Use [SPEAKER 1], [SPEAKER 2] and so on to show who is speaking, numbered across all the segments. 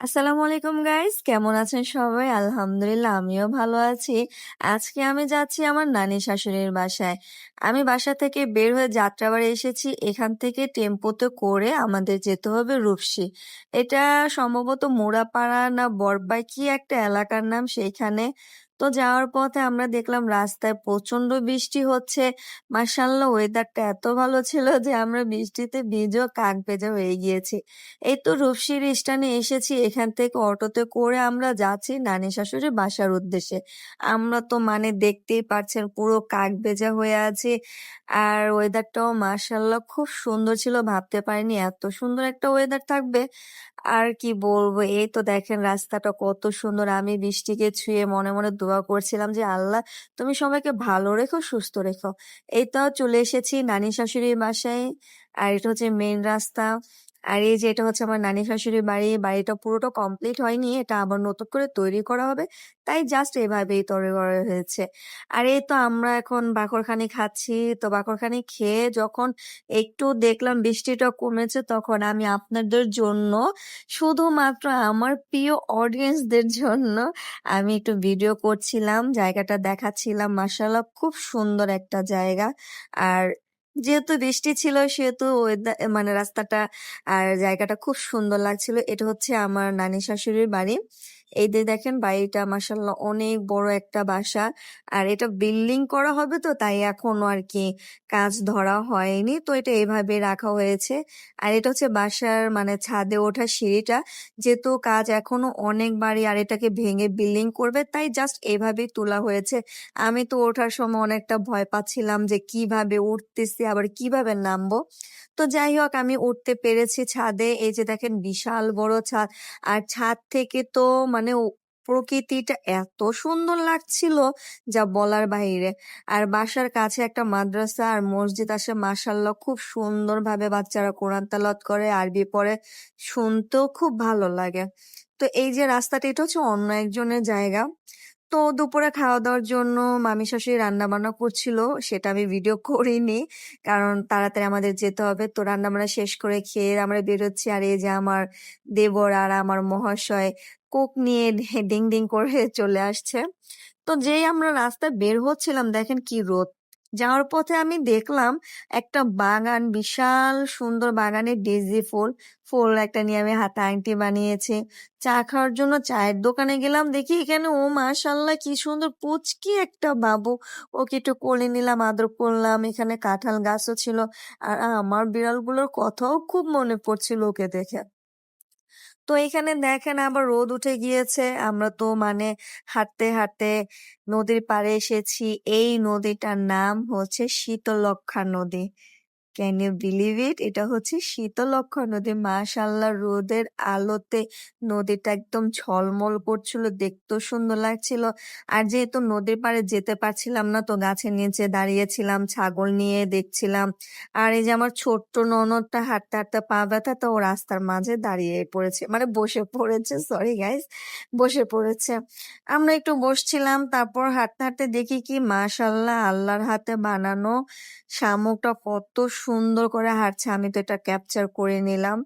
[SPEAKER 1] আসসালামু আলাইকুম গাইস কেমন আছেন সবাই? আলহামদুলিল্লাহ, আমিও ভালো আছি। আজকে আমি যাচ্ছি আমার নানি শাশুড়ির বাসায়। আমি বাসা থেকে বের হয়ে যাত্রাবাড়ি এসেছি। এখান থেকে টেম্পোতে করে আমাদের যেতে হবে রূপসী। এটা সম্ভবত মোড়াপাড়া না বরবাই কি একটা এলাকার নাম সেইখানে। তো যাওয়ার পথে আমরা দেখলাম রাস্তায় প্রচণ্ড বৃষ্টি হচ্ছে। মার্শাল্লাহ ওয়েদারটা এত ভালো ছিল যে আমরা বৃষ্টিতে ভিজেও কাক ভেজা হয়ে গিয়েছি। এই তো রূপসীর স্টানে এসেছি, এখান থেকে অটোতে করে আমরা যাচ্ছি নানি শাশুড়ির বাসার উদ্দেশ্যে। আমরা তো মানে দেখতেই পাচ্ছেন পুরো কাক ভেজা হয়ে আছে আর ওয়েদারটাও মার্শাল্লাহ খুব সুন্দর ছিল, ভাবতে পারিনি এত সুন্দর একটা ওয়েদার থাকবে। আর কি বলব? এই তো দেখেন রাস্তাটা কত সুন্দর। আমি বৃষ্টিকে ছুঁয়ে মনে মনে দোয়া করছিলাম যে, আল্লাহ, তুমি সবাইকে ভালো রেখো, সুস্থ রেখো। এই তো চলে এসেছি নানি শাশুড়ির বাসায়। আর এটা হচ্ছে মেন রাস্তা। আর এই যে এটা হচ্ছে আমার নানি শাশুড়ির বাড়ি, বাড়িটা পুরোটা কমপ্লিট হয়নি, এটা আবার নতুন করে তৈরি করা হবে। তাই জাস্ট এভাবেই তৈরি করা হয়েছে। আর এই তো আমরা এখন বাকরখানি খাচ্ছি। তো বাকরখানি খেয়ে যখন একটু দেখলাম বৃষ্টিটা কমেছে, তখন আমি আপনাদের জন্য, শুধুমাত্র আমার প্রিয় অডিয়েন্সদের জন্য আমি একটু ভিডিও করছিলাম, জায়গাটা দেখাচ্ছিলাম। মাসাল্লাহ খুব সুন্দর একটা জায়গা। আর যেহেতু বৃষ্টি ছিল, সেহেতু মানে রাস্তাটা আর জায়গাটা খুব সুন্দর লাগছিল। এটা হচ্ছে আমার নানি শাশুড়ির বাড়ি। এই যে দেখেন বাড়িটা মাসাল্লাহ অনেক বড় একটা বাসা। আর এটা বিল্ডিং করা হবে তো, তাই এখনও আর কি কাজ ধরা হয়নি। তো এটা এভাবে রাখা হয়েছে। আর এটা হচ্ছে বাসার মানে ছাদে ওঠা সিঁড়িটা। যেহেতু কাজ এখনও অনেক বাড়ি আর এটাকে ভেঙে বিল্ডিং করবে, তাই জাস্ট এভাবেই তোলা হয়েছে। আমি তো ওঠার সময় অনেকটা ভয় পাচ্ছিলাম যে কীভাবে উঠতেছি, আবার কীভাবে নামবো। তো যাই হোক, আমি উঠতে পেরেছি ছাদে। এই যে দেখেন বিশাল বড় ছাদ। আর ছাদ থেকে তো মানে প্রকৃতিটা এত সুন্দর লাগছিল যা বলার বাইরে। আর বাসার কাছে একটা মাদ্রাসা আর মসজিদ আছে মাশাল্লাহ খুব সুন্দরভাবে বাচ্চারা কোরআন তালাত করে, আরবি পড়ে, শুনতেও খুব ভালো লাগে। তো এই যে রাস্তাটি, এটা হচ্ছে অন্য একজনের জায়গা। তো দুপুরে খাওয়া দাওয়ার জন্য মামি শাশুড়ি রান্না বান্না করছিল, সেটা আমি ভিডিও করিনি। কারণ তাড়াতাড়ি আমাদের যেতে হবে। তো রান্না বান্না শেষ করে খেয়ে আমরা বেরোচ্ছি। আর এই যে আমার দেবর আর আমার মহাশয় কোক নিয়ে ডিং ডিং করে চলে আসছে। তো যেই আমরা রাস্তায় বের হচ্ছিলাম, দেখেন কি রোদ। যাওয়ার পথে আমি দেখলাম একটা বাগান, বিশাল সুন্দর বাগানে ডেজি ফুল ফুল একটা নিয়ে আমি হাতে আংটি বানিয়েছি। চা খাওয়ার জন্য চায়ের দোকানে গেলাম, দেখি এখানে, ও মাশাল্লাহ কি সুন্দর পুচকি একটা বাবু। ওকে একটু কোলে নিলাম, আদর করলাম, এখানে কাঁঠাল গাছও ছিল। আর আমার বিড়ালগুলোর কথাও খুব মনে পড়ছিল ওকে দেখে। তো এখানে দেখেন আবার রোদ উঠে গিয়েছে। আমরা তো মানে হাঁটতে হাঁটতে নদীর পাড়ে এসেছি। এই নদীটার নাম হচ্ছে শীতলক্ষ্যা নদী। ক্যান ইউ বিলিভ ইট এটা হচ্ছে শীতলক্ষ্যা নদী। মাশাল্লাহ রোদের আলোতে নদীটা একদম ঝলমল করছিল, দেখতেও সুন্দর লাগছিল। আর যেহেতু নদীর পাড়ে যেতে পারছিলাম না, তো গাছের নিচে দাঁড়িয়েছিলাম, ছাগল নিয়ে দেখছিলাম। আর এই যে আমার ছোট্ট ননদটা হাঁটতে হাঁটতে পা ব্যথা, তো ও রাস্তার মাঝে দাঁড়িয়ে পড়েছে। মানে বসে পড়েছে সরি গাইস বসে পড়েছে। আমরা একটু বসছিলাম, তারপর হাঁটতে হাঁটতে দেখি কি মাশাল্লাহ আল্লাহর হাতে বানানো শামুকটা কত সুন্দর করে হাঁটছে, আমি তো এটা ক্যাপচার করে নিলাম।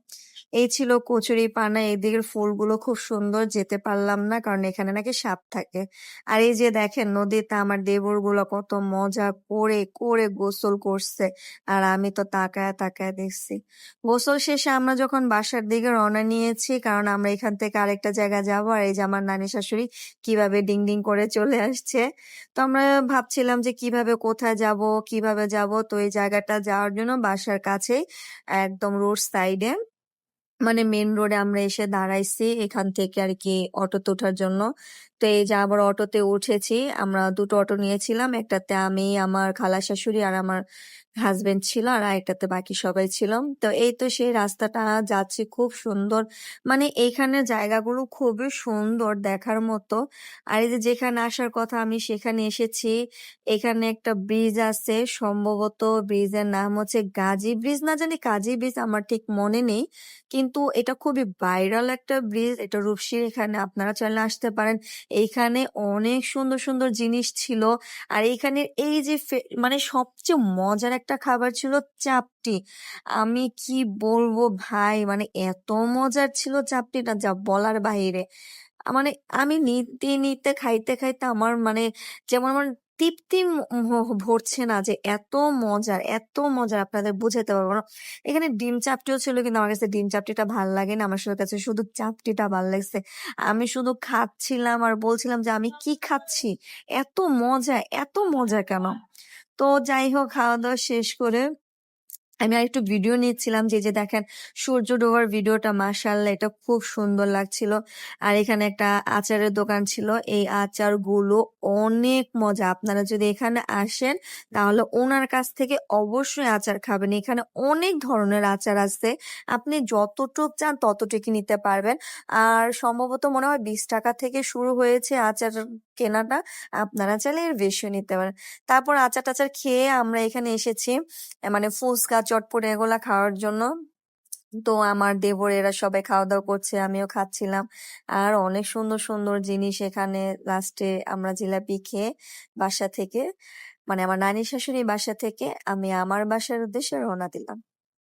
[SPEAKER 1] এই ছিল কচুরি পানা এদিকের ফুলগুলো খুব সুন্দর, যেতে পারলাম না, কারণ এখানে নাকি সাপ থাকে। আর এই যে দেখেন, নদীতে আমার দেবরগুলো কত মজা করে করে গোসল করছে, আর আমি তো তাকায় তাকায় দেখছি। গোসল শেষে আমরা যখন বাসার দিকে রওনা নিয়েছি, কারণ আমরা এখান থেকে আরেকটা জায়গা যাব, আর এই যে আমার নানি শাশুড়ি কীভাবে ডিং ডিং করে চলে আসছে। তো আমরা ভাবছিলাম যে কীভাবে কোথায় যাব, কীভাবে যাব, তো এই জায়গাটা যাওয়ার জন্য বাসার কাছে একদম রোড সাইডে। মানে মেন রোডে আমরা এসে দাঁড়াইছি এখান থেকে আর কি অটোতে ওঠার জন্য। তো এই যে আবার অটোতে উঠেছি, আমরা দুটো অটো নিয়েছিলাম। একটাতে আমি, আমার খালা শাশুড়ি আর আমার হাজবেন্ড ছিল আর আরেকটাতে বাকি সবাই ছিলাম তো এই তো সেই রাস্তাটা যাচ্ছে খুব সুন্দর। মানে এইখানে জায়গাগুলো খুবই সুন্দর দেখার মতো। আর এই যে যেখানে আসার কথা আমি সেখানে এসেছি। এখানে একটা ব্রিজ আছে, সম্ভবত ব্রিজের নাম হচ্ছে গাজী ব্রিজ না জানি কাজী ব্রিজ আমার ঠিক মনে নেই। কিন্তু এটা খুবই ভাইরাল একটা ব্রিজ এটা রূপসীর এখানে আপনারা চাইলে আসতে পারেন। এইখানে অনেক সুন্দর সুন্দর জিনিস ছিল। আর এইখানের এই যে ফে- মানে সবচেয়ে মজার একটা খাবার ছিল চাপটি। আমি কি বলব ভাই মানে এত মজার ছিল চাপটিটা যা বলার বাহিরে। মানে আমি নিতে, নিতে খাইতে, খাইতে আমার মানে যেমন আমার তৃপ্তি ভরছে না যে এত মজার, এত মজার আপনাদের বুঝাইতে পারব না। এখানে ডিম চাপটিও ছিল কিন্তু আমার কাছে ডিম চাপটিটা ভালো লাগে না আমার কাছে শুধু চাপটিটা ভালো লাগছে। আমি শুধু খাচ্ছিলাম আর বলছিলাম যে, "আমি কি খাচ্ছি? এত মজা, এত মজা কেন?" তো যাই হোক খাওয়া-দাওয়া শেষ করে আমি আরেকটু ভিডিও নিচ্ছিলাম যে, যে দেখেন সূর্য ডোবার ভিডিওটা মাশাআল্লাহ এটা খুব সুন্দর লাগছিল। আর এখানে একটা আচারের দোকান ছিল। এই আচারগুলো অনেক মজা। আপনারা যদি এখানে আসেন তাহলে ওনার কাছ থেকে অবশ্যই আচার খাবেন। এখানে অনেক ধরনের আচার আছে। আপনি যতটুক চান ততটুকই নিতে পারবেন। আর সম্ভবত মনে হয় ৳২০ থেকে শুরু হয়েছে আচার কেনাটা। আপনারা চাইলে এর বেশিও নিতে পারেন। তারপর আচার-টাচার খেয়ে আমরা এখানে এসেছি মানে ফুচকা, চটপটি এগুলা খাওয়ার জন্য। তো আমার দেবর এরা সবাই খাওয়া-দাওয়া করছে, আমিও খাচ্ছিলাম। আর অনেক সুন্দর, সুন্দর জিনিস এখানে লাস্টে আমরা জিলাপি খেয়ে বাসা থেকে মানে আমার নানি শাশুড়ি বাসা থেকে আমি আমার বাসার উদ্দেশ্যে রওনা দিলাম।